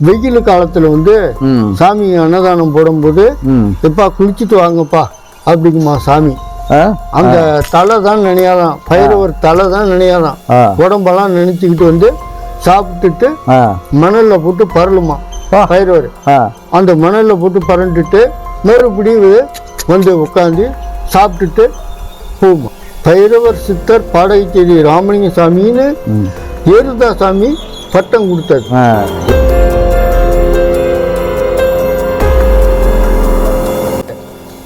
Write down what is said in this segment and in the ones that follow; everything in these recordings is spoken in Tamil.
வெயில் காலத்துல வந்து சாமி அன்னதானம் போடும்போது எப்பா குளிச்சுட்டு வாங்கப்பா அப்படிங்குமா சாமி. அந்த தலை தான் நினையாதான் பைரவர் தலை தான் நினையாதான். உடம்பெல்லாம் நினைச்சுக்கிட்டு வந்து சாப்பிட்டுட்டு மணல்ல போட்டு பரலுமா ஆ. அந்த மணல்ல போட்டு பரண்டுட்டு மறுபடியும் வந்து உட்காந்து சாப்பிட்டுட்டு போகுமா. பைரவர் சித்தர் பாடகைச்சேரி ராமலிங்க சாமின்னு ஏருதா சாமி பட்டம் கொடுத்தது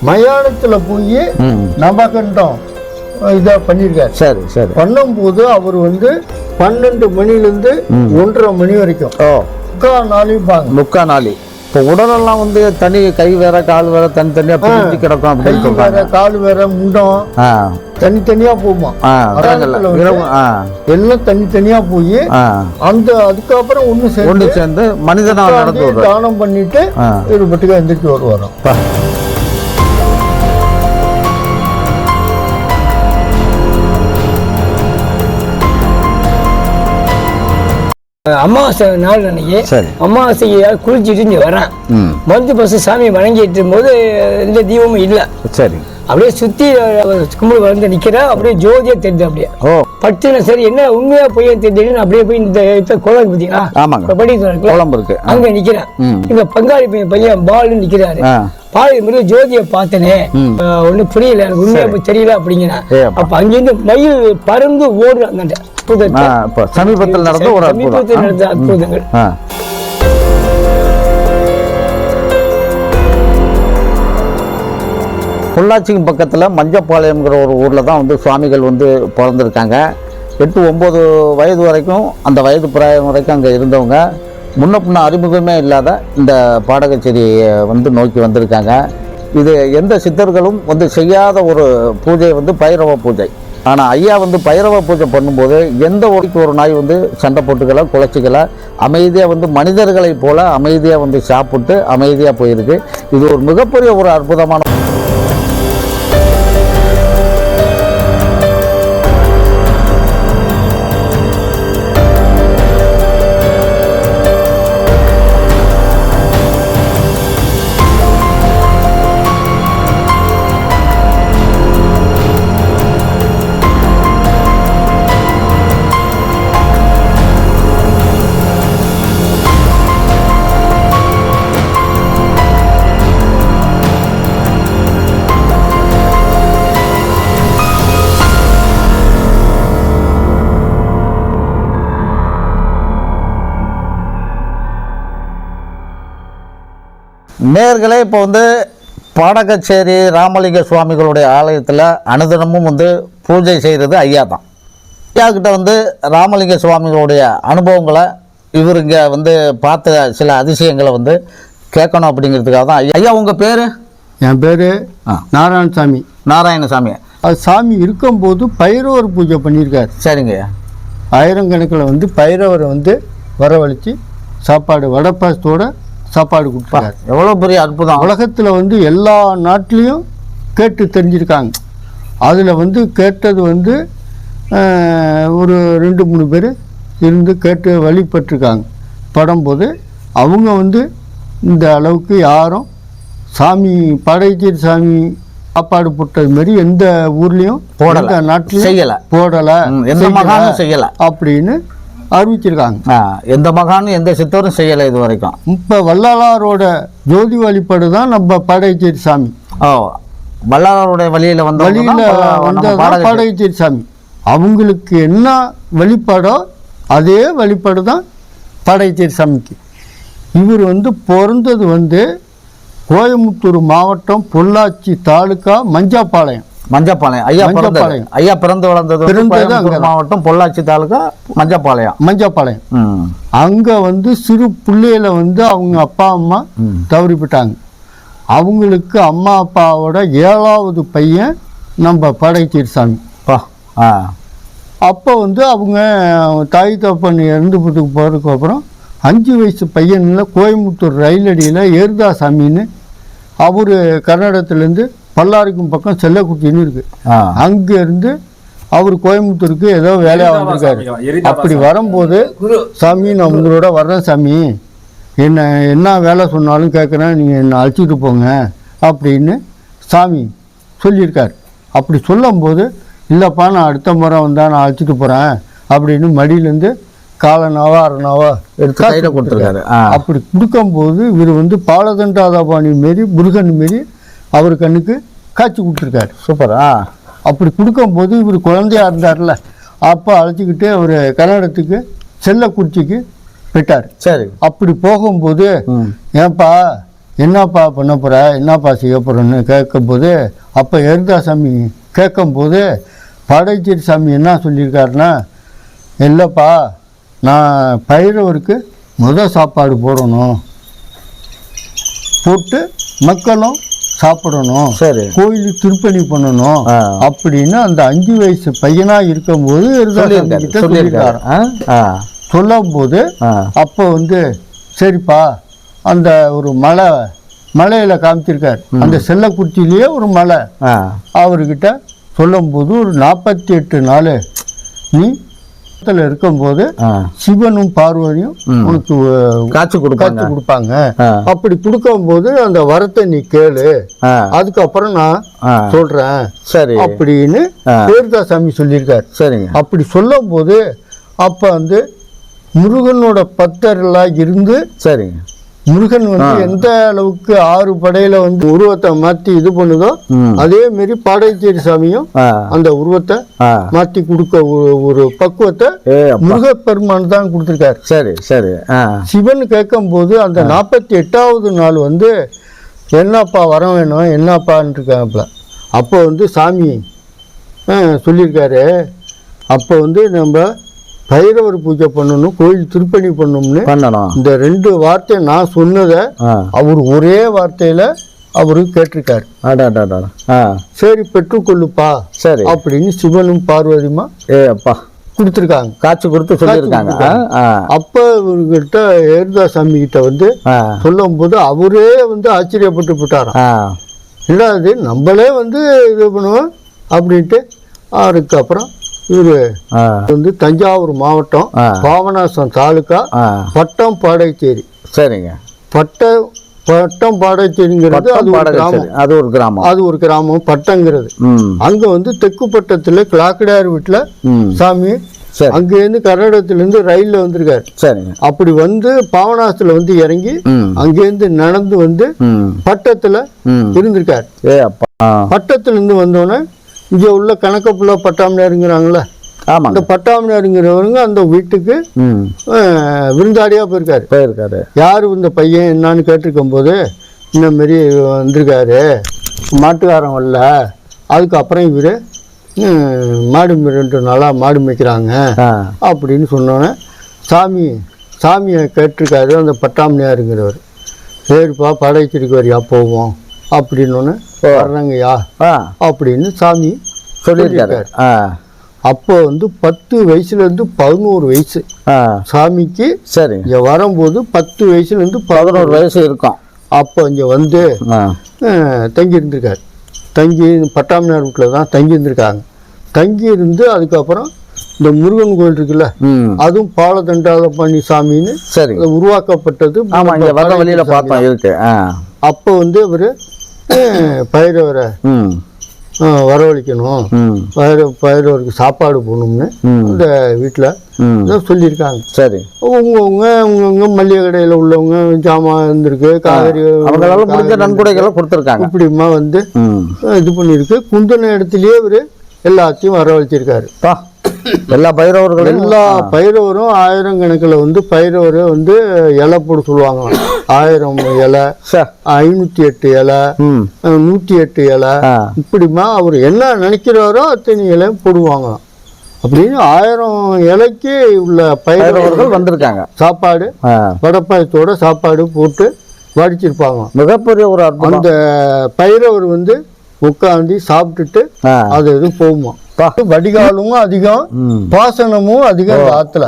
மயானத்துல போய் நவகண்டம் இதை பண்ணியிருக்காரு. சரி சரி. பண்ணும்போது அவர் வந்து பன்னெண்டு மணிலேருந்து ஒன்றரை மணி வரைக்கும். முக்கால் நாளையும் பாங்க முக்கா நாளி. இப்போ உடலெல்லாம் வந்து தனி கை வேற கால் வேற தனித்தனியாக பிரிஞ்சு கிடக்கும் அப்படின்னு சொல்றாங்க. கால் வேற முண்டம். தனித்தனியா போகுமா எல்லாம் தனித்தனியா போய் அந்த அதுக்கப்புறம் ஒண்ணு ஒன்று சேர்ந்து சேர்ந்து மனிதனால் நடந்து தானம் பண்ணிட்டு மட்டும் எந்திரிச்சு வருவாராம். அமாவாசை நாள் அன்னைக்கு சரி. அமாவாசைக்கு குளிச்சுட்டு இங்கே வரேன் ம். வந்து பஸ் சாமி வணங்கிட்டு இருக்கும்போது எந்த தீபமும் இல்லை. சரி. அப்படியே சுற்றி கும்பிடு வந்து நிற்கிறேன் அப்படியே ஜோதியாக தெரியுது அப்படியே. ஓ. பட்டுன சரி என்ன உண்மையா பொய்யா தெரியுதுன்னு அப்படியே போய் இந்த இப்போ குளம் பார்த்தீங்களா ஆமாங்க. இருக்கு. அங்க நிக்கிறேன் ம். எங்க பங்காளி பையன் பையன் பாலு நிக்கிறாரு. ஆ. பாலு மாதிரி ஜோதியை பார்த்தனே. ஒன்றும் புரியல எனக்கு உண்மையா போய் தெரியல அப்படிங்கிறேன் ஏ அப்பா. அங்கிருந்து மயில் பறந்து ஓடு அந்த ஆ இப்போ சமீபத்தில் நடந்த சமீபத்தில் நடந்த அற்புதங்கள். பொள்ளாச்சிக்கு பக்கத்தில் மஞ்சப்பாளையம்ங்கிற ஒரு ஊரில் தான் வந்து சுவாமிகள் வந்து பிறந்திருக்காங்க. எட்டு ஒம்பது வயது வரைக்கும் அந்த வயது பிராயம் வரைக்கும் அங்கே இருந்தவங்க. முன்ன பின்ன அறிமுகமே இல்லாத இந்த பாடகச்சேரியை வந்து நோக்கி வந்திருக்காங்க. இது எந்த சித்தர்களும் வந்து செய்யாத ஒரு பூஜை வந்து பைரவ பூஜை. ஆனால் ஐயா வந்து பைரவ பூஜை பண்ணும்போது எந்த ஒடிக்கு ஒரு நாய் வந்து சண்டை போட்டுக்கல குலைச்சிக்கல அமைதியாக வந்து மனிதர்களைப் போல் அமைதியாக வந்து சாப்பிட்டு அமைதியாக போயிருக்கு. இது ஒரு மிகப்பெரிய ஒரு அற்புதமான நேர்களே இப்போ வந்து பாடகச்சேரி ராமலிங்க சுவாமிகளுடைய ஆலயத்தில் அனுதினமும் வந்து பூஜை செய்கிறது ஐயா தான். ஐயா கிட்ட வந்து ராமலிங்க சுவாமிகளுடைய அனுபவங்களை இவர் இங்கே வந்து பார்த்த சில அதிசயங்களை வந்து கேட்கணும் அப்படிங்கிறதுக்காக தான் ஐயா. ஐயா உங்கள் பேர்? என் பேரு. நாராயணசாமி. நாராயணசாமி. அது சாமி இருக்கும்போது பைரவர் பூஜை பண்ணியிருக்காரு. சரிங்க. ஆயிரக்கணக்கில் வந்து பைரவரை வந்து வரவழைச்சு சாப்பாடு வடப்பாசத்தோட சாப்பாடு கொடுத்துருக்காரு எவ்வளோ பெரிய அற்புதம். உலகத்தில் வந்து எல்லா நாட்டிலையும் கேட்டு தெரிஞ்சிருக்காங்க. அதில் வந்து கேட்டது வந்து ஒரு ரெண்டு மூணு பேர் இருந்து கேட்டு வழிபட்டிருக்காங்க. படும்போது அவங்க வந்து இந்த அளவுக்கு யாரும் சாமி படைச்சேரி சாமி சாப்பாடு போட்டது மாதிரி எந்த ஊர்லேயும் போடல. நாட்டிலையும் செய்யல. போடலை. எந்த செய்யல. அப்படின்னு அறிவிச்சிருக்காங்க. எந்த மகானும் எந்த சித்தரும் செய்யலை இது வரைக்கும் இப்போ வள்ளலாரோட ஜோதி வழிபாடு தான் நம்ம படைச்சேரி சாமி ஓ வல்லாருடைய வழியில் வந்த வழியில் பாடகச்சேரி பாடகச்சேரி சாமி அவங்களுக்கு என்ன வழிபாடோ அதே வழிபாடு தான் பாடகச்சேரி சாமிக்கு இவர் வந்து பிறந்தது வந்து கோயம்புத்தூர் மாவட்டம் பொள்ளாச்சி தாலுக்கா மஞ்சாப்பாளையம். மஞ்சப்பாளையம். ஐயா மஞ்சப்பாளையம். ஐயா பிறந்து வளர்ந்தது பிறந்தது. மாவட்டம் பொள்ளாச்சி தாலுகா மஞ்சப்பாளையம். மஞ்சாப்பாளையம். அங்கே வந்து சிறு பிள்ளையில வந்து அவங்க அப்பா அம்மா ம். தவறி போயிட்டாங்க. அவங்களுக்கு அம்மா அப்பாவோட ஏழாவது பையன் நம்ம பாடகச்சேரி சாமி பா ஆ. அப்போ வந்து அவங்க தாய் தப்பன் இறந்து போகிறதுக்கு போகிறதுக்கு அப்புறம் அஞ்சு வயசு பையனில் கோயம்புத்தூர் ரயிலடியில் ஏர்தாசாமின்னு அவர் கர்நாடகத்துலேருந்து பல்லாரிக்கும் பக்கம் செல்லக்குட்டின்னு இருக்கு. அங்கேருந்து அவர் கோயம்புத்தூருக்கு ஏதோ வேலையாக வந்திருக்காரு அப்படி வரும்போது சாமி நான் உங்களோட வர்றேன் சாமி. என்ன என்ன வேலை சொன்னாலும் கேட்குறேன் நீங்கள் என்னை அழைச்சிட்டு போங்க அப்படின்னு சாமி சொல்லியிருக்கார். அப்படி சொல்லும்போது இல்லைப்பா நான் அடுத்த முறை வந்தால் நான் அழைச்சிட்டு போகிறேன் அப்படின்னு மடியிலேருந்து காலனாவா அரணாவா எடுத்து கையில் கொடுத்துருக்காரு. அப்படி கொடுக்கும்போது இவர் வந்து பாலதண்டாதாபாணி மாரி முருகன் மாரி அவர் கண்ணுக்கு காட்சி கொடுத்துருக்காரு. சூப்பர்? அப்படி கொடுக்கும்போது இவர் குழந்தையா இருந்தார்ல அப்போ அழைச்சிக்கிட்டு அவர் கன்னடத்துக்கு செல்லக்குறிச்சிக்கு போயிட்டார். சரி. அப்படி போகும்போது ஏன்பா என்னப்பா பண்ண போகிற என்னப்பா செய்ய போகிறேன்னு கேட்கும்போது அப்போ எருதாசாமி கேட்கும்போது பாடைச்சேரி சாமி என்ன சொல்லியிருக்காருன்னா இல்லைப்பா நான் பயிரவருக்கு முத சாப்பாடு போடணும். போட்டு மக்களும் சாப்பிடணும் சரி. கோயிலுக்கு திருப்பணி பண்ணணும். அப்படின்னு அந்த அஞ்சு வயசு பையனா ஆ? ஆ. சொல்லும் போது அப்போ வந்து சரிப்பா அந்த ஒரு மலை மலையில காமிச்சிருக்கார். அந்த செல்லக்குச்சியிலேயே ஒரு மலை. அவர்கிட்ட சொல்லும்போது ஒரு நாற்பத்தி எட்டு நாள் நீ பக்கத்துல இருக்கும்போது சிவனும் பார்வதியும். உனக்கு காட்சி கொடுப்பாங்க. காட்சி கொடுப்பாங்க. அப்படி கொடுக்கும்போது அந்த வரத்தை நீ கேளு. அதுக்கப்புறம் நான் சொல்றேன். சரி. அப்படின்னு ஆ. தேர்தாசாமி சொல்லியிருக்கார். சரிங்க. அப்படி சொல்லும்போது அப்போ வந்து முருகனோட பக்தர்களாக இருந்து சரிங்க. முருகன் வந்து எந்த அளவுக்கு ஆறு படையில வந்து உருவத்தை மாற்றி இது பண்ணுதோ அதே மாரி பாடைச்சேரி சாமியும் அந்த உருவத்தை மாற்றி கொடுக்க ஒரு- ஒரு பக்குவத்தை முருகப்பெருமான் தான் கொடுத்துருக்காரு. சரி சரி. சிவன் கேட்கும்போது அந்த நாற்பத்தி எட்டாவது நாள் வந்து என்னப்பா வர வேணும் என்னப்பான்னு இருக்காப்புல அப்போ வந்து சாமி சொல்லியிருக்காரு. அப்போ வந்து நம்ம பைரவர் பூஜை பண்ணணும் கோயில் திருப்பணி பண்ணணும்னு பண்ணணும். இந்த ரெண்டு வார்த்தை நான் சொன்னதை அவர் ஒரே வார்த்தையில் அவரு கேட்டிருக்காரு. சரி பெற்றுக்கொள்ளுப்பா சரி. அப்படின்னு சிவனும் பார்வதியுமா ஏ அப்பா. கொடுத்துருக்காங்க. காட்சி கொடுத்து சொல்லியிருக்காங்க. அப்போ இவர்கிட்ட ஏர்தா சாமி கிட்ட வந்து ஆ. சொல்லும்போது அவரே வந்து ஆச்சரியப்பட்டு போட்டாராம் ஆ. இல்லை அது நம்மளே வந்து இது பண்ணுவோம் அப்படின்ட்டு அதுக்கப்புறம் இவர் வந்து தஞ்சாவூர் மாவட்டம். பாபநாசம் தாலுக்கா பட்டம் பாடைச்சேரி. சரிங்க. பட்ட பட்டம் பாடைச்சேரிங்கிறது அது ஒரு கிராமம். அது ஒரு கிராமம். அது ஒரு கிராமம் பட்டங்கிறது. அங்க வந்து தெற்கு பட்டத்துல கிளாக்கடையார் வீட்டுல சாமி அங்கேருந்து கன்னடத்துலேருந்து ரயில்ல வந்திருக்காரு. சரிங்க. அப்படி வந்து பாவனாசத்துல வந்து இறங்கி அங்கேருந்து நடந்து வந்து பட்டத்துல இருந்திருக்காரு. ஏ அப்பா. ஆ. பட்டத்துல இருந்து வந்தோடனே இங்க உள்ள கணக்கப்புள்ள பட்டாமணியாருங்கிறாங்களே ஆமாங்க. அந்த பட்டாமணியாருங்கிறவங்க அந்த வீட்டுக்கு விருந்தாளியா போயிருக்காரு. போயிருக்காரு. யார் இந்த பையன் என்னன்னு கேட்டிருக்கும் போது இந்த மாரி வந்திருக்காரு. மாட்டுக்காரன் வரல. அதுக்கப்புறம் இவர் மாடு ரெண்டு நாளாக மாடு மேய்க்கிறாங்க அப்படின்னு சொன்னோன்னே சாமி சாமியை கேட்டிருக்காரு அந்த பட்டாமணியாருங்கிறவர் சரிப்பா படைச்சிருக்கு வரியா போவோம். அப்படின்னோடனே வர்றாங்கய்யா அப்படின்னு சாமி சொல்லியிருக்காரு. அப்போ வந்து பத்து வயசுலேருந்து பதினோரு வயசு. சாமிக்கு சரிங்க இங்கே வரும்போது பத்து வயசுலேருந்து பதினோரு வயசு இருக்கும். அப்போ இங்கே வந்து அஹ், தங்கி இருந்திருக்காரு. தங்கி பட்டாமனார் வீட்டில் தான் தங்கி இருந்திருக்காங்க. தங்கி இருந்து அதுக்கப்புறம் இந்த முருகன் கோயில் இருக்குல்ல அதுவும் பாலதண்டாத சாமின்னு சரி. உருவாக்கப்பட்டது. ஆமா இங்க வர வழியில பார்த்தோம் இருக்கு. அப்போ வந்து இவர் பயிரவரை வரவழைக்கணும். பயிர பயிரவருக்கு சாப்பாடு போகணும்னு ம். இந்த வீட்டில் சொல்லியிருக்காங்க. சரி. அவங்கவுங்க அவங்கவுங்க மளிகை கடையில் உள்ளவங்க ஜாமான் இருந்திருக்கு காய்கறி அவங்களால முடிஞ்ச நன்கொடைகளை கொடுத்துருக்காங்க. இப்படிமா வந்து இது பண்ணியிருக்கு. குந்தின இடத்துலயே இவர் எல்லாத்தையும் வரவழைச்சிருக்காரு. பா. எல்லா பைரவர்களும் எல்லா பயிரவரும் ஆயிரம் கணக்கில் வந்து பயிரவரை வந்து இலை போட சொல்லுவாங்க. ஆயிரம் இலை ஐநூற்றி எட்டு இலை நூற்றி எட்டு இலை. இப்படிமா அவர் என்ன நினைக்கிறாரோ அத்தனை இலையும் போடுவாங்களாம் அப்படின்னு ஆயிரம் இலைக்கு உள்ள பயிரவர்கள் பைரவர்கள் வந்திருக்காங்க. சாப்பாடு வடப்பாயத்தோட சாப்பாடு போட்டு வடிச்சிருப்பாங்களாம் மிகப்பெரிய ஒரு அந்த பயிரவர் வந்து உட்காந்து சாப்பிட்டுட்டு அது இது போகுமா. வடிகாலும் அதிகம் பாசனமும் அதிகம் இந்த ஆத்துல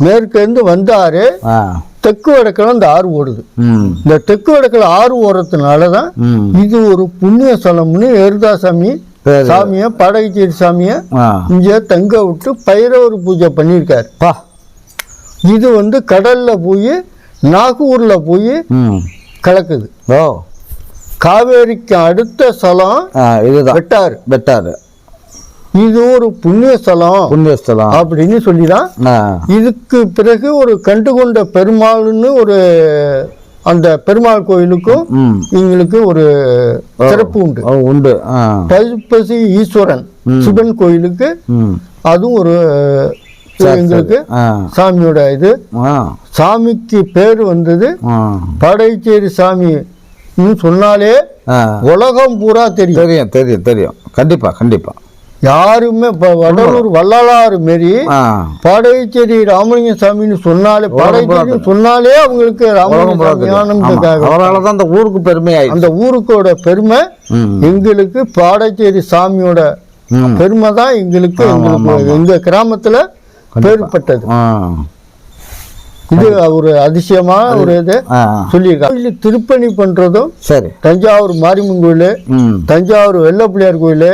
மேற்கிருந்து வந்தாரு தெற்கு வடக்கில் இந்த ஆறு ஓடுது. இந்த தெற்கு வடக்கில் ஆறு ஓடுறதுனால தான் ம். இது ஒரு புண்ணிய ஸ்தலம்னு எருதா சாமி சரி. சாமியை படகைச்சேரி சாமியை இங்கே தங்க விட்டு பைரவர் பூஜை பண்ணியிருக்காரு. இது வந்து கடல்ல போய் நாகூரில் போய் கலக்குது. காவேரிக்கு அடுத்த ஸ்தலம் ஆ இதுதான். வெட்டாறு. வெட்டாறு. இது ஒரு புண்ணிய ஸ்தலம் புண்ணியஸ்தலம். அப்படின்னு சொல்லி தான் ஆ. இதுக்கு பிறகு ஒரு கண்டுகொண்ட பெருமாள்னு ஒரு அந்த பெருமாள் கோயிலுக்கும் எங்களுக்கு ஒரு சிறப்பு உண்டு. உண்டு. ஆ. பசுபசி ஈஸ்வரன் சிவன் கோயிலுக்கு அதுவும் ஒரு எங்களுக்கு சாமியோட இது. சாமிக்கு பேர் வந்தது பாடைச்சேரி சாமி சொன்னாலே உலகம் பூரா தெரியும். தெரியும் தெரியும் தெரியும். கண்டிப்பா கண்டிப்பா. யாருமே வடலூர் வள்ளலாறு மாரி பாடைச்சேரி ராமலிங்க சாமின்னு சொன்னாலே பாடைச்சேரி சொன்னாலே அவங்களுக்கு அவரால் தான் அந்த ஊருக்கு பெருமை ஆயிடுச்சு. அந்த ஊருக்கோட பெருமை எங்களுக்கு பாடைச்சேரி சாமியோட பெருமை தான் எங்களுக்கு எங்க கிராமத்துல பேர்பட்டது. இது ஒரு அதிசயமான ஒரு இது சொல்லியிருக்காங்க திருப்பணி பண்றதும் சரி. தஞ்சாவூர் மாரியம்மன் கோயில் தஞ்சாவூர் வெள்ளப்பிள்ளையார் கோயில்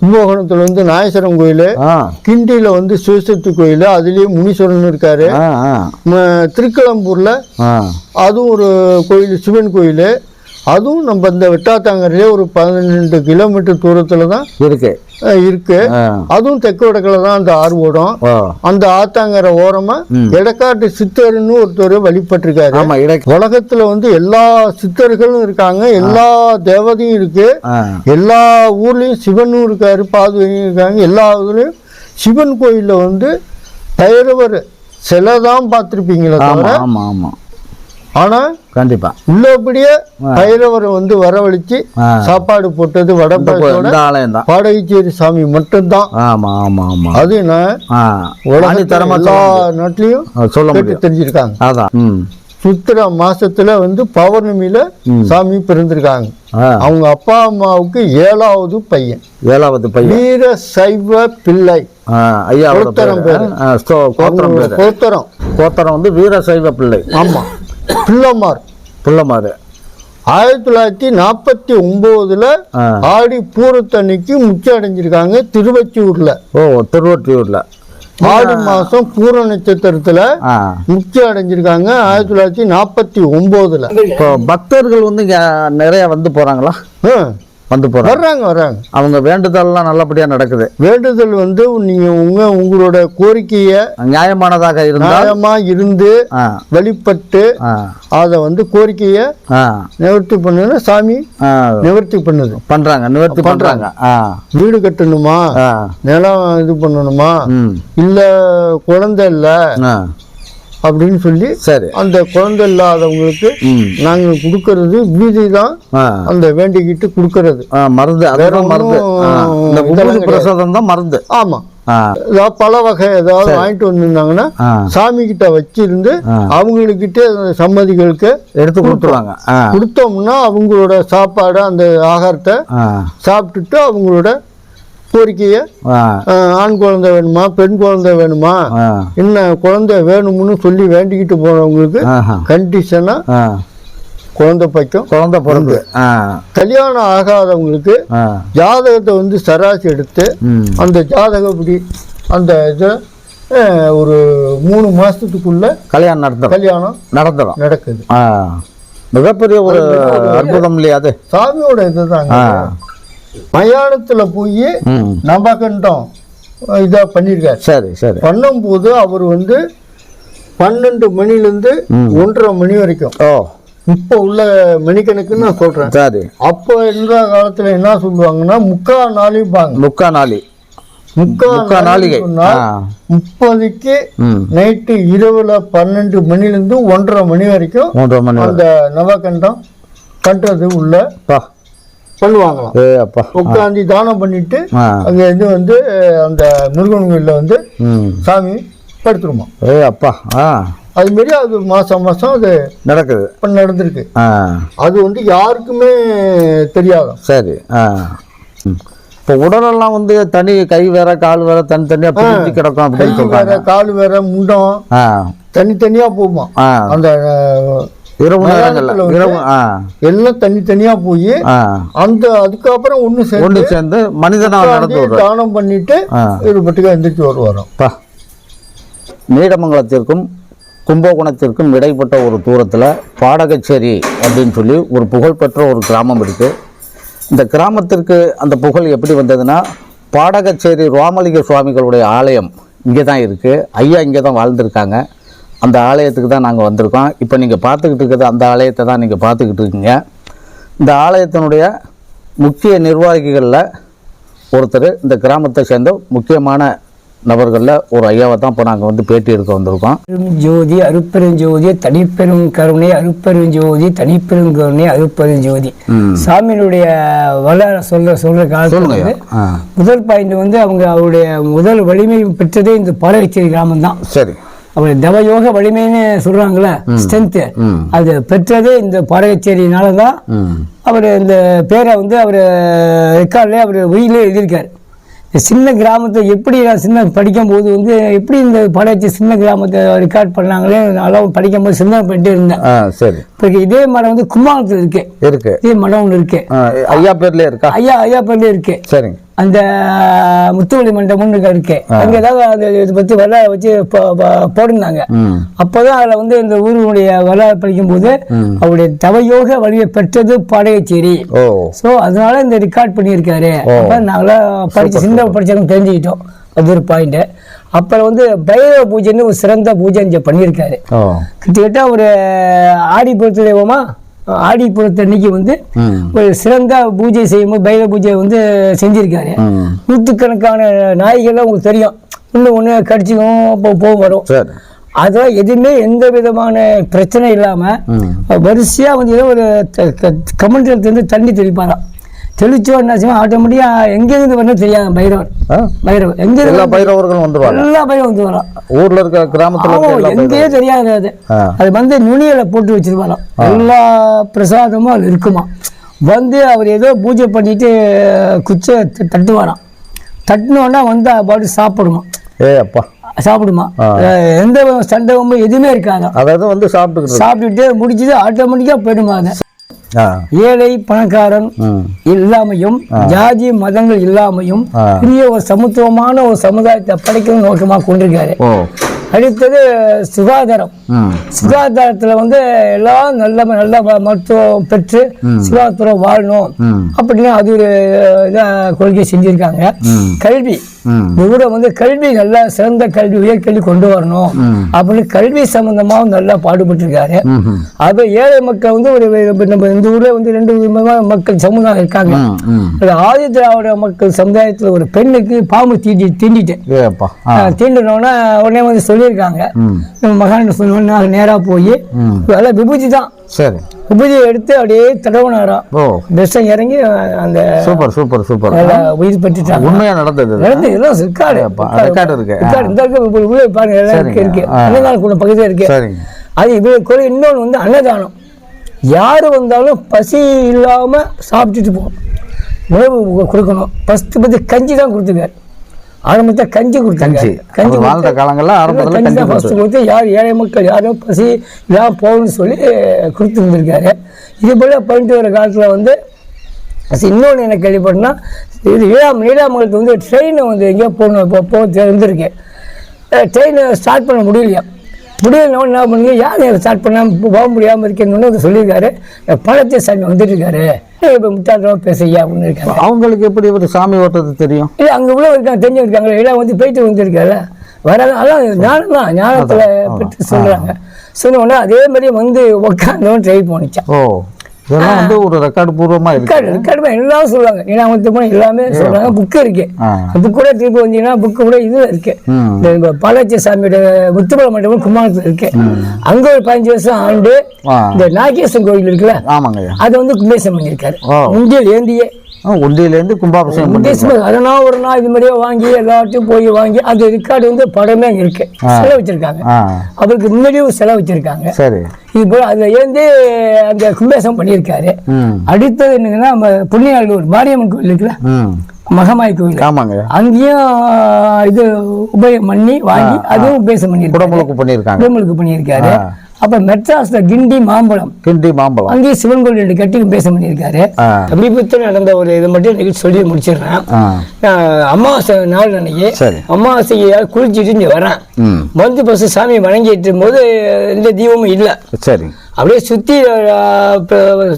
கும்பகோணத்துல வந்து நாயசரம் கோயில் கிண்டியில வந்து சிவசக்தி கோயில் அதுலயும் முனீஸ்வரன் இருக்காரு. திருக்கலம்பூர்ல அதுவும் ஒரு கோயில் சிவன் கோயில். அதுவும் நம்ம இந்த வெட்டாத்தாங்கரையிலே ஒரு பதினெண்டு கிலோமீட்டர் தூரத்துல தான் இருக்கு. இருக்கு. அதுவும் தெற்கு வடக்கில் தான் அந்த ஆறு ஓடும். அந்த ஆத்தாங்கரை ஓரமா எடக்காட்டு சித்தர்னு ஒருத்தர் வழிபட்டிருக்காரு. உலகத்துல வந்து எல்லா சித்தர்களும் இருக்காங்க. எல்லா தேவதையும் இருக்கு. எல்லா ஊர்லயும் சிவனும் இருக்காரு பாதுகையும் இருக்காங்க. எல்லா ஊர்லயும் சிவன் கோயில்ல வந்து பைரவர் சிலை தான் பார்த்துருப்பீங்களே ஆமா தவிர ஆமா ஆமா ஆனா கண்டிப்பா உள்ளபடியே பைரவரை வந்து வரவழைச்சு. சாப்பாடு போட்டது ஆலயம் தான் பாடகைச்சேரி சாமி மட்டும்தான். ஆமா ஆமா ஆமா. அது உலகத்துல ஆணித்தரமா எல்லா நாட்டிலையும். சொல்ல முடியும் தெரிஞ்சிருக்காங்க. அதான். சித்திர மாசத்துல வந்து பௌர்ணமியில சாமி பிறந்திருக்காங்க. அவங்க அப்பா அம்மாவுக்கு ஏழாவது பையன். ஏழாவது பையன். வீர சைவ பிள்ளை. கோத்தரம் கோத்திரம் கோத்தரம். கோத்தரம் வந்து வீரசைவ பிள்ளை. ஆமா. பிள்ளைமார். பிள்ளைமாரு. ஆயிரத்தி தொள்ளாயிரத்தி நாற்பத்தி ஒன்பதுல ஆ. ஆடி பூரத்தன்னைக்கு முச்ச அடைஞ்சிருக்காங்க திருவச்சியூர்ல. ஓ திருவொற்றியூர்ல. ஆடி மாசம் பூர நட்சத்திரத்துல முக்தி அடைஞ்சிருக்காங்க ஆயிரத்தி தொள்ளாயிரத்தி நாற்பத்தி ஒன்பதுல இப்போ பக்தர்கள் வந்து நிறைய வந்து போறாங்களா? வந்து போறாங்க. வர்றாங்க வர்றாங்க. அவங்க வேண்டுதல்லாம் நல்லபடியா நடக்குது. வேண்டுதல் வந்து நீங்க உங்க உங்களோட கோரிக்கையை நியாயமானதாக இருந்தால் நியாயமா இருந்து ஆ. அதை வந்து கோரிக்கையை நிவர்த்தி பண்ணுன்னா சாமி நிவர்த்தி பண்ணுது. பண்றாங்க நிவர்த்தி பண்றாங்க. ஆ. வீடு கட்டணுமா? நிலம் இது பண்ணணுமா? இல்ல குழந்தை இல்ல? அப்படின்னு சொல்லி சரி. அந்த குழந்தை இல்லாதவங்களுக்கு ம். நாங்க கொடுக்கறது வீதி தான் அந்த வேண்டிக்கிட்டு கொடுக்கறது. மருந்து மருந்து. இந்த பிரசாதம் தான் மருந்து. ஆமா. ஏதாவது பல வகை ஏதாவது வாங்கிட்டு வந்திருந்தாங்கன்னா சாமி கிட்ட வச்சிருந்து ஆ. அவங்கக்கிட்ட சம்மதிகளுக்கு எடுத்து கொடுத்துருவாங்க. கொடுத்தோம்னா அவங்களோட சாப்பாடு அந்த ஆகாரத்தை சாப்பிட்டுட்டு அவங்களோட கோரிக்கையை ஆண் குழந்தை வேணுமா பெண் குழந்தை வேணுமா என்ன குழந்தை வேணும்னு சொல்லி வேண்டிக்கிட்டு போனவங்களுக்கு. கண்டிஷனா குழந்தை பைக்கும் குழந்தை பிறந்து. கல்யாணம் ஆகாதவங்களுக்கு ஜாதகத்தை வந்து சராசி எடுத்து அந்த ஜாதகப்படி அந்த இதை ஒரு மூணு மாசத்துக்குள்ள கல்யாணம் நடத்துறோம் கல்யாணம் நடத்துறோம் நடக்குது. மிகப்பெரிய ஒரு அற்புதம் இல்லையா அது? சாமியோட இதுதாங்க. ஆ. மயானத்துல போய் ம். நம்பகண்டம் இதா பண்ணியிருக்காரு சரி சரி. பண்ணும்போது அவர் வந்து பன்னெண்டு மணிலேருந்து ஒன்றரை மணி வரைக்கும். ஓ. இப்போ உள்ள மணிக்கணக்குன்னு நான் சொல்றேன். சரி. அப்போ இருந்த காலத்துல என்ன சொல்லுவாங்கன்னா முக்கா நாளைப்பாங்க முக்கா நாளி. முக்கா நாளிகை. முப்பதுக்கு நைட்டு இரவுல பன்னெண்டு மணிலேருந்து ஒன்றரை மணி வரைக்கும் மூன்றரை மணி. அந்த நவகண்டம் கட்டுறது உள்ள பண்ணுவாங்களாம். உட்காந்து தானம் பண்ணிட்டு அங்க இருந்து வந்து அந்த முருகன் கோயில்ல வந்து சாமி படுத்துருமா. ஏ அப்பா. அது மாரி அது மாசம் மாசம் அது நடக்குது. நடந்திருக்கு. அது வந்து யாருக்குமே தெரியாதாம் சரி. இப்போ உடலெல்லாம் வந்து தனி கை வேற கால் வேற தனித்தனியா பிரிஞ்சு கிடக்கும் அப்படின்னு சொல்றாங்க. கால் வேற முண்டம் தனித்தனியா போகுமா? அந்த இரவு நேரங்கள்ல இரவு எல்லாம் தனித்தனியா போய் அந்த அதுக்கப்புறம் ஒண்ணு சேர்ந்து ஒன்று சேர்ந்து மனிதனால் நடந்து தானம் பண்ணிட்டு ஆ. இது பட்டுக்க எந்திரிச்சு வருவாராம். நீடமங்கலத்திற்கும் கும்பகோணத்திற்கும் இடைப்பட்ட ஒரு தூரத்தில் பாடகச்சேரி அப்படின்னு சொல்லி ஒரு புகழ்பெற்ற ஒரு கிராமம் இருக்குது இந்த கிராமத்திற்கு அந்த புகழ் எப்படி வந்ததுன்னா பாடகச்சேரி ராமலிங்க சுவாமிகளுடைய ஆலயம் இங்கே தான் இருக்குது ஐயா இங்கே தான் வாழ்ந்திருக்காங்க. அந்த ஆலயத்துக்கு தான் நாங்கள் வந்திருக்கோம். இப்போ நீங்கள் பார்த்துக்கிட்டு இருக்கிறது அந்த ஆலயத்தை தான் நீங்கள் பார்த்துக்கிட்டு இருக்கீங்க. இந்த ஆலயத்தினுடைய முக்கிய நிர்வாகிகளில் ஒருத்தர் இந்த கிராமத்தை சேர்ந்த முக்கியமான நபர்களில் ஒரு ஐயாவை தான் இப்போ நாங்கள் வந்து பேட்டி எடுக்க வந்திருக்கோம். ஜோதி அருப்பெரும் ஜோதி தனிப்பெரும் கருணை அருப்பெரும் ஜோதி தனிப்பெரும் கருணை ம். சாமியினுடைய வரலாறு சொல்ற சொல்ற காலத்துல முதல் பாயிண்ட் வந்து அவங்க அவருடைய முதல் வலிமை பெற்றதே இந்த பாலகச்சேரி கிராமம் தான் சரி. அவர் தவயோக வலிமைன்னு சொல்றாங்கல்ல ஸ்ட்ரென்த் ம். அது பெற்றதே இந்த பாடகச்சேரியினால தான் அவர் இந்த பேரை வந்து அவர் ரெக்கார்ட்லேயே அவர் உயிரிலே எழுதியிருக்காரு. சின்ன கிராமத்தை எப்படி நான் சின்ன படிக்கும்போது வந்து எப்படி இந்த படைச்சி சின்ன கிராமத்தை ரெக்கார்ட் பண்ணாங்களே நல்லா படிக்கும்போது சின்ன பண்ணிட்டு இருந்தேன். சரி. இப்போ இதே மடம் வந்து கும்மாளத்தில் இருக்கு. இருக்கு. இதே மடம் ஒன்று இருக்கு. ஐயா பேர்லேயே இருக்கா? ஐயா ஐயா பேர்ல இருக்கு. சரிங்க. அந்த முத்துவலி மண்டபம்னு இருக்கு- அங்கே ஏதாவது அதை இதை பற்றி வரலாறு வச்சு போட்டிருந்தாங்க. அப்போதான் அதில் வந்து இந்த ஊருடைய வரலாறு படிக்கும்போது அவருடைய தவயோக வழியை பெற்றது பாடகச்சேரி ஓ. ஸோ அதனால இந்த ரெக்கார்ட் பண்ணியிருக்காரு. அப்போ நாங்களாம் படிச்சு சின்ன படிச்சவங்க தெரிஞ்சுக்கிட்டோம். அது ஒரு பாயிண்ட் அப்புறம் வந்து பைரவ பூஜைன்னு ஒரு சிறந்த பூஜை இங்கே பண்ணியிருக்காரு. கிட்டத்தட்ட ஒரு ஆடிப்புறத்து தெய்வமா? ஆடிப்புறத்து அன்னைக்கு வந்து ஒரு சிறந்த பூஜை செய்யும்போது பைரவ பூஜை வந்து செஞ்சிருக்காரு. நூற்றுக்கணக்கான நாய்கள்லாம் உங்களுக்கு தெரியும். இன்னும் ஒன்று கடிச்சிக்கும் போ போக வரும். அதெல்லாம் எதுவுமே எந்த விதமான பிரச்சனை இல்லாமல் வரிசையாக வந்து ஏதோ ஒரு கமெண்ட்லேருந்து தண்ணி தெளிப்பாராம். தெளிச்சோ என்ன செய்வோம் ஆட்டோமேட்டிக்காக எங்கேருந்து வரணும் தெரியாது பைரவர். பைரவர். எங்கே எல்லா பைரவர்களும் வந்துருவாங்க. எல்லா பைரவரும் வந்து வரும் ஊர்ல இருக்க கிராமத்துல எங்கேயே தெரியாது அது. வந்து நுனியில போட்டு வச்சிருப்பாராம். எல்லா பிரசாதமும் அது இருக்குமா. வந்து அவர் ஏதோ பூஜை பண்ணிட்டு குச்சை தட்டுவாராம். தட்டினோன்னா வந்து பாட்டு சாப்பிடுமா. ஏ அப்பா. சாப்பிடுமா. எந்த சண்டை எதுவுமே இருக்காதான் அதாவது வந்து சாப்பிட்டுக்கிட்டு சாப்பிட்டுட்டு முடிச்சது ஆட்டோமேட்டிக்காக போயிடுமா ஏழை பணக்காரன் இல்லாமையும் ஜாதி மதங்கள் இல்லாமையும். பெரிய ஒரு சமத்துவமான ஒரு சமுதாயத்தை படைக்கணும் நோக்கமாக கொண்டிருக்காரு. அடுத்தது சுகாதாரம். சுகாதாரத்தில் வந்து எல்லாம் நல்ல நல்ல மருத்துவம் பெற்று சுகாதாரம் வாழணும். அப்படின்னு அது ஒரு கொள்கை செஞ்சிருக்காங்க. கல்வி. ஊரை வந்து கல்வி நல்லா சிறந்த கல்வி உயர்கல்வி கொண்டு வரணும். அப்படின்னு கல்வி சம்பந்தமாகவும் நல்லா பாடுபட்டிருக்காரு. ம் அது ஏழை மக்கள் வந்து ஒரு நம்ம இந்த ஊர்ல வந்து ரெண்டு விதமான மக்கள் சமுதாயம் இருக்காங்க. ஆதி திராவிட மக்கள் சமுதாயத்துல ஒரு பெண்ணுக்கு பாம்பு தீண்டி தீண்டிட்டு. தீண்டினோன்னா உடனே வந்து சொல்லியிருக்காங்க. நம்ம மகான் சொன்னோன்னா நேராக போய் அதெல்லாம் விபூதி தான். சரி. விபூதியை எடுத்து அப்படியே தடவுனாராம். ஓ. விஷம் இறங்கி அந்த சூப்பர் சூப்பர் சூப்பர். உயிர் பட்டுட்டாங்க உண்மையா நடந்தது இது. நடந்து எல்லாம் ரெக்கார்டு record இருக்கு. ரெக்கார்டு இந்த இருக்கு உள்ள பாருங்க எல்லாம் இருக்கு. இருக்கு. அன்னதானம் கூட பக்கத்துல இருக்கு. சரிங்க அது இது குறை இன்னொன்று வந்து அன்னதானம். யார் வந்தாலும் பசி இல்லாம சாப்பிட்டுட்டு போகணும் உணவு கொடுக்கணும். ஃபஸ்ட்டு பற்றி கஞ்சி தான் கொடுத்துருக்காரு. ஆரம்பத்தில் கஞ்சி கொடுத்தாங்க கஞ்சி. வாழ்ந்த காலங்கள்ல ஆரம்பத்துல கஞ்சி ஃபஸ்ட்டு கொடுத்து யார் ஏழை மக்கள் யாரும் பசி இல்லாமல் போகணும்னு சொல்லி கொடுத்துருந்துருக்காரு இது போல் பண்ணிட்டு வர காலத்தில் வந்து இன்னொன்று எனக்கு கேள்விப்பட்டேன்னா இது நீடாம் நீடாமங்கலத்து வந்து ட்ரெயினை வந்து எங்கேயோ போகணும் இப்போ போக இருந்திருக்கேன் ட்ரெயினை ஸ்டார்ட் பண்ண முடியலையா? முடியலன்னு என்ன பண்ணுங்க யார் ஸ்டார்ட் பண்ணாமல் போக முடியாமல் இருக்கேன்னு வந்து சொல்லியிருக்காரு. பழத்தை சாமி வந்துட்டு இருக்காரு இப்போ முட்டாளமாக பேசுறியா அப்படின்னு இருக்காங்க அவங்களுக்கு எப்படி ஒரு சாமி ஓட்டுறது தெரியும்? இல்லை அங்கே உள்ள இருக்காங்க தெரிஞ்சு இருக்காங்களே எல்லாம் வந்து போயிட்டு வந்திருக்காரு வராது அதான் ஞானம் தான். ஞானத்தில் பெற்று சொல்கிறாங்க சொன்ன உடனே அதே மாதிரி வந்து உட்காந்தோம் ட்ரை பண்ணிச்சான். ஓ. இதெல்லாம் வந்து ஒரு ரெக்கார்டு பூர்வமா இருக்கு. ரெக்கார்டு ரெக்கார்டு எல்லாம் சொல்லுவாங்க ஏன்னா வந்து போனால் எல்லாமே சொல்றாங்க. புக்கு இருக்கு. புக் கூட திருப்பி வந்தீங்கன்னா புக்கு கூட இது இருக்கு. இந்த பாலாச்சி சாமியோட முத்துமலை மண்டபம் கும்மாளத்தில் இருக்கு அங்க ஒரு பதினஞ்சு வருஷம் ஆண்டு இந்த நாகேஸ்வரன் கோயில் இருக்குல்ல? அதை வந்து கும்பேசம் பண்ணியிருக்காரு. முந்தியல் ஏந்தியே உண்டியிலேருந்து கும்பாபிஷேகம் கும்பேசம் அதனால் ஒரு நாள் இது மாதிரியே வாங்கி எல்லாத்தையும் போய் வாங்கி அந்த ரெக்கார்டு வந்து படமே அங்க இருக்கு. செலவு வச்சிருக்காங்க. அவருக்கு முன்னாடியே ஒரு செலவு வச்சிருக்காங்க. சரி. இது போல அதுல ஏந்தி அந்த கும்பேசம் பண்ணியிருக்காரு. அடுத்தது என்னங்கன்னா நம்ம புண்ணியாளூர் மாரியம்மன் கோயில் இருக்குல்ல? மகமாய் கோயில் ஆமாங்க. அங்கேயும் இது உபயம் பண்ணி வாங்கி அதுவும் உபயோகம் பண்ணியிருக்காரு. குடமுழுக்கு பண்ணியிருக்காங்க. குடமுழுக்கு பண்ணியிருக்காரு. அப்ப மெட்ராஸ்ல கிண்டி மாம்பழம். கிண்டி மாம்பழம். அங்கேயும் சிவன் கோயில் ரெண்டு கட்டி உபயோகம் பண்ணியிருக்காரு. சமீபத்தில் நடந்த ஒரு இதை மட்டும் நிகழ்ச்சி சொல்லி முடிச்சிடுறேன். அமாவாசை நாள் அன்னைக்கு சரி. அமாவாசைக்கு குளிச்சுட்டு இங்கே வரேன். ம். வந்து பஸ் சாமி வணங்கிட்டு போது எந்த தீபமும் இல்லை. சரி. அப்படியே சுற்றி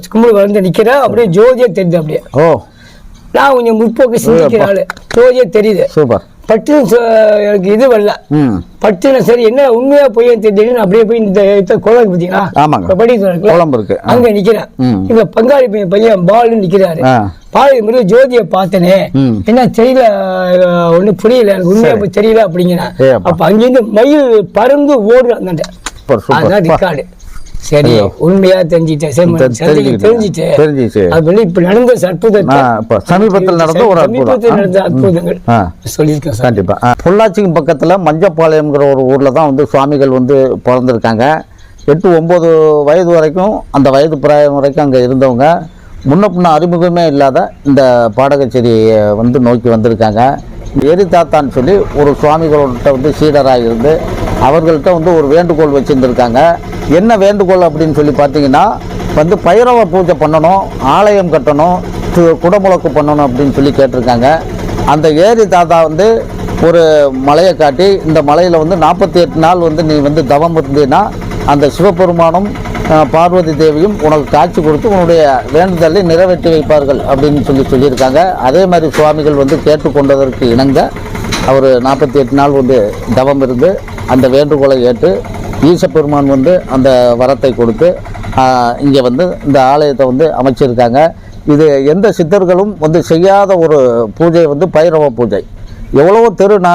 கும்பிடு வந்து நிற்கிறேன் அப்படியே ஜோதியா தெரியுது அப்படியே. ஓ. நான் கொஞ்சம் முற்போக்கு சிந்திக்கிற ஆளு ஜோதியா தெரியுது சூப்பர் பட்டு எனக்கு இது வரல ம் பட்டு சரி என்ன உண்மையா போய் தெரியுதுன்னு அப்படியே போய் இந்த குளம் பார்த்தீங்களா ஆமாங்க. இருக்குல்ல? குளம் இருக்கு. அங்க நிக்கிறேன். இங்க பங்காளி பையன் பையன் பால் நிக்கிறாரு. பால் முறை ஜோதியை பார்த்தனே. என்ன தெரியல ஒண்ணும் புரியல எனக்கு உண்மையா தெரியல அப்படிங்கிறேன் அப்பா. அங்கிருந்து மயில் பறந்து ஓடுற அந்த சூப்பர் சூப்பர் அதான். ரெக்கார்டு சரி. உண்மையா தெரிஞ்சிட்டேன். தெரிஞ்சிட்டு வந்து இப்ப நடந்த அற்புதத்தை சமீபத்தில் நடந்த ஒரு. சமீபத்தில் நடந்த. அற்புதங்கள். சொல்லியிருக்கேன் கண்டிப்பா ஆ. பொள்ளாச்சிக்கு பக்கத்துல மஞ்சப்பாளையம்ங்கிற ஒரு ஊர்ல தான் வந்து சுவாமிகள் வந்து பிறந்திருக்காங்க எட்டு ஒன்பது வயது வரைக்கும் அந்த வயது பிராயம் வரைக்கும் அங்கே இருந்தவங்க முன்ன பின்ன அறிமுகமே இல்லாத இந்த பாடகச்சேரியை வந்து நோக்கி வந்திருக்காங்க எரி தாத்தான்னு சொல்லி ஒரு சுவாமிகளோட வந்து சீடராக இருந்து அவர்கள்ட்ட வந்து ஒரு வேண்டுகோள் வச்சுருந்துருக்காங்க. என்ன வேண்டுகோள் அப்படின்னு சொல்லி பார்த்தீங்கன்னா வந்து பைரவ பூஜை பண்ணணும் ஆலயம் கட்டணும் குடமுழக்கு பண்ணணும் அப்படின்னு சொல்லி கேட்டிருக்காங்க. அந்த ஏரி தாத்தா வந்து ஒரு மலையை காட்டி இந்த மலையில் வந்து நாற்பத்தி எட்டு நாள் வந்து நீ வந்து தவம் இருந்தீன்னா அந்த சிவபெருமானும் பார்வதி தேவியும் உனக்கு காட்சி கொடுத்து உன்னுடைய வேண்டுதலை நிறைவேற்றி வைப்பார்கள் அப்படின்னு சொல்லி சொல்லியிருக்காங்க. அதே மாதிரி சுவாமிகள் வந்து கேட்டுக்கொண்டதற்கு இணங்க அவர் நாற்பத்தி எட்டு நாள் வந்து தவம் இருந்து அந்த வேண்டுகோளை ஏற்று ஈசப்பெருமான் வந்து அந்த வரத்தை கொடுத்து இங்கே வந்து இந்த ஆலயத்தை வந்து அமைச்சிருக்காங்க. இது எந்த சித்தர்களும் வந்து செய்யாத ஒரு பூஜை வந்து பைரவ பூஜை. எவ்வளவோ தெரு நா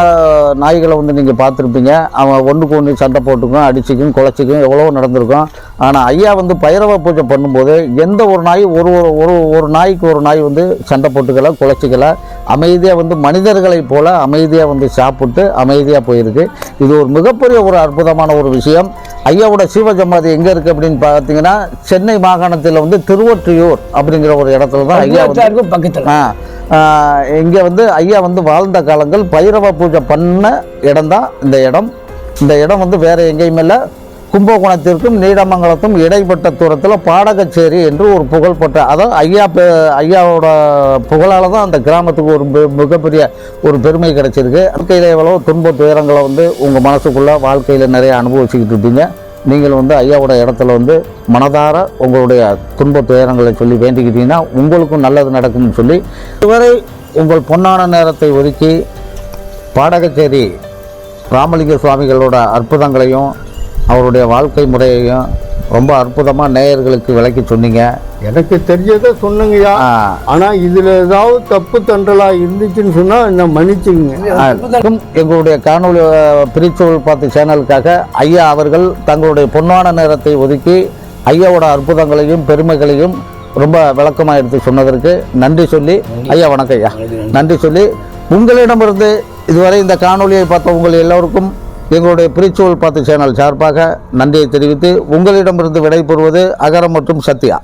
நாய்களை வந்து நீங்கள் பார்த்துருப்பீங்க. அவன் ஒன்றுக்கு ஒன்று சண்டை போட்டுக்கும் அடிச்சுக்கும் குலைச்சிக்கும் எவ்வளவோ நடந்திருக்கும். ஆனால் ஐயா வந்து பைரவ பூஜை பண்ணும்போது எந்த ஒரு நாய் ஒரு ஒரு ஒரு ஒரு நாய்க்கு ஒரு நாய் வந்து சண்டை போட்டுக்கல குலைச்சிக்கல. அமைதியாக வந்து மனிதர்களைப் போல அமைதியாக வந்து சாப்பிட்டு அமைதியாக போயிருக்கு. இது ஒரு மிகப்பெரிய ஒரு அற்புதமான ஒரு விஷயம். ஐயாவோட சிவஜமாதி எங்கே இருக்குது அப்படின்னு பார்த்தீங்கன்னா சென்னை மாகாணத்தில் வந்து திருவொற்றியூர் அப்படிங்கிற ஒரு இடத்துல தான் ஐயா வந்து பக்கத்துல. இங்கே வந்து ஐயா வந்து வாழ்ந்த காலங்கள் பைரவ பூஜை பண்ண இடம்தான் இந்த இடம். இந்த இடம் வந்து வேற எங்கேயும் இல்லை. கும்பகோணத்திற்கும் நீடமங்கலத்தும் இடைப்பட்ட தூரத்தில் பாடகச்சேரி என்று ஒரு புகழ்பெற்ற அதாவது ஐயா பெ ஐயாவோட புகழால் தான் அந்த கிராமத்துக்கு ஒரு மிகப்பெரிய ஒரு பெருமை கிடைச்சிருக்கு. வாழ்க்கையில் எவ்வளோ துன்ப துயரங்களை வந்து உங்கள் மனசுக்குள்ளே வாழ்க்கையில் நிறைய அனுபவிச்சுக்கிட்டு இருப்பீங்க. நீங்கள் வந்து ஐயாவோட இடத்துல வந்து மனதார உங்களுடைய துன்ப துயரங்களை சொல்லி வேண்டிக்கிட்டீங்கன்னா உங்களுக்கும் நல்லது நடக்கும்னு சொல்லி இதுவரை உங்கள் பொன்னான நேரத்தை ஒதுக்கி பாடகச்சேரி ராமலிங்க சுவாமிகளோட அற்புதங்களையும் அவருடைய வாழ்க்கை முறையையும் ரொம்ப அற்புதமாக நேயர்களுக்கு விளக்கி சொன்னீங்க. எனக்கு தெரிஞ்சதை சொன்னங்கய்யா. ஆ, ஆனா இதுல ஏதாவது தப்பு தண்டலா இருந்துச்சுன்னு சொன்னா என்ன மன்னிச்சுங்க எங்களுடைய காணொலி பிரிச்சொல் பார்த்து சேனலுக்காக ஐயா அவர்கள் தங்களுடைய பொன்னான நேரத்தை ஒதுக்கி ஐயாவோட அற்புதங்களையும் பெருமைகளையும் ரொம்ப விளக்கமாக எடுத்து சொன்னதற்கு நன்றி சொல்லி ஐயா வணக்கம் ஐயா. நன்றி சொல்லி உங்களிடமிருந்து இதுவரை இந்த காணொலியை பார்த்த உங்கள் எல்லோருக்கும் எங்களுடைய பிரிச்சுவல் பார்த்து சேனல் சார்பாக நன்றியை தெரிவித்து உங்களிடமிருந்து விடைபெறுவது அகரம் மற்றும் சத்யா.